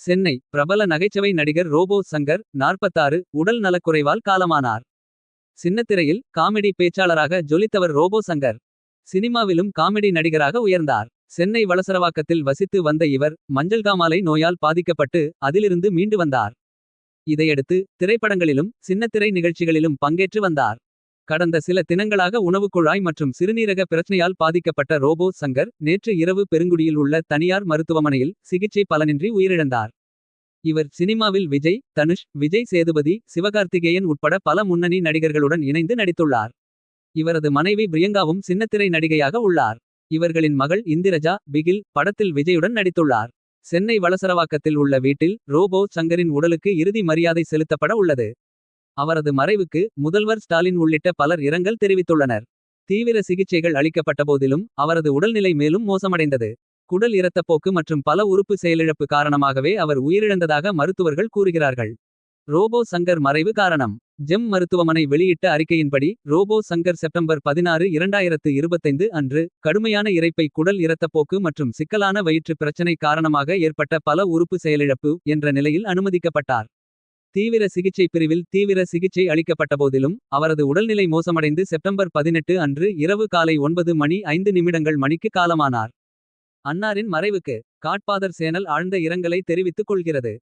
சென்னை பிரபல நகைச்சுவை நடிகர் ரோபோ சங்கர் நாற்பத்தாறு உடல் நலக்குறைவால் காலமானார். சின்னத்திரையில் காமெடி பேச்சாளராக ஜொலித்தவர் ரோபோ சங்கர். சினிமாவிலும் காமெடி நடிகராக உயர்ந்தார். சென்னை வளசரவாக்கத்தில் வசித்து வந்த இவர் மஞ்சள் காமாலை நோயால் பாதிக்கப்பட்டு அதிலிருந்து மீண்டு வந்தார். இதையடுத்து திரைப்படங்களிலும் சின்னத்திரை நிகழ்ச்சிகளிலும் பங்கேற்று வந்தார். கடந்த சில தினங்களாக உணவுக் குழாய் மற்றும் சிறுநீரக பிரச்சனையால் பாதிக்கப்பட்ட ரோபோ சங்கர் நேற்று இரவு பெருங்குடியில் உள்ள தனியார் மருத்துவமனையில் சிகிச்சை பலனின்றி உயிரிழந்தார். இவர் சினிமாவில் விஜய் தனுஷ் விஜய் சேதுபதி சிவகார்த்திகேயன் உட்பட பல முன்னணி நடிகர்களுடன் இணைந்து நடித்துள்ளார். இவரது மனைவி பிரியங்காவும் சின்னத்திரை நடிகையாக உள்ளார். இவர்களின் மகள் இந்திரஜா பிகில் படத்தில் விஜயுடன் நடித்துள்ளார். சென்னை வளசரவாக்கத்தில் உள்ள வீட்டில் ரோபோ சங்கரின் உடலுக்கு இறுதி மரியாதை செலுத்தப்பட உள்ளது. அவரது மறைவுக்கு முதல்வர் ஸ்டாலின் உள்ளிட்ட பலர் இரங்கல் தெரிவித்துள்ளனர். தீவிர சிகிச்சைகள் அளிக்கப்பட்டபோதிலும் அவரது உடல்நிலை மேலும் மோசமடைந்தது. குடல் இரத்தப்போக்கு மற்றும் பல உறுப்பு செயலிழப்பு காரணமாகவே அவர் உயிரிழந்ததாக மருத்துவர்கள் கூறுகிறார்கள். ரோபோ சங்கர் மறைவு காரணம் ஜெம் மருத்துவமனை வெளியிட்ட அறிக்கையின்படி ரோபோ சங்கர் செப்டம்பர் பதினாறு இரண்டாயிரத்து இருபத்தைந்து அன்று கடுமையான இரைப்பை குடல் இரத்தப்போக்கு மற்றும் சிக்கலான வயிற்று பிரச்சினை காரணமாக ஏற்பட்ட பல உறுப்பு செயலிழப்பு என்ற நிலையில் அனுமதிக்கப்பட்டார். தீவிர சிகிச்சை பிரிவில் தீவிர சிகிச்சை அளிக்கப்பட்டபோதிலும் அவரது உடல்நிலை மோசமடைந்து செப்டம்பர் பதினெட்டு அன்று இரவு காலை ஒன்பது மணி ஐந்து நிமிடங்கள் மணிக்கு காலமானார். அன்னாரின் மறைவுக்கு காட்பாதர் சேனல் ஆழ்ந்த இரங்கலை தெரிவித்துக் கொள்கிறது.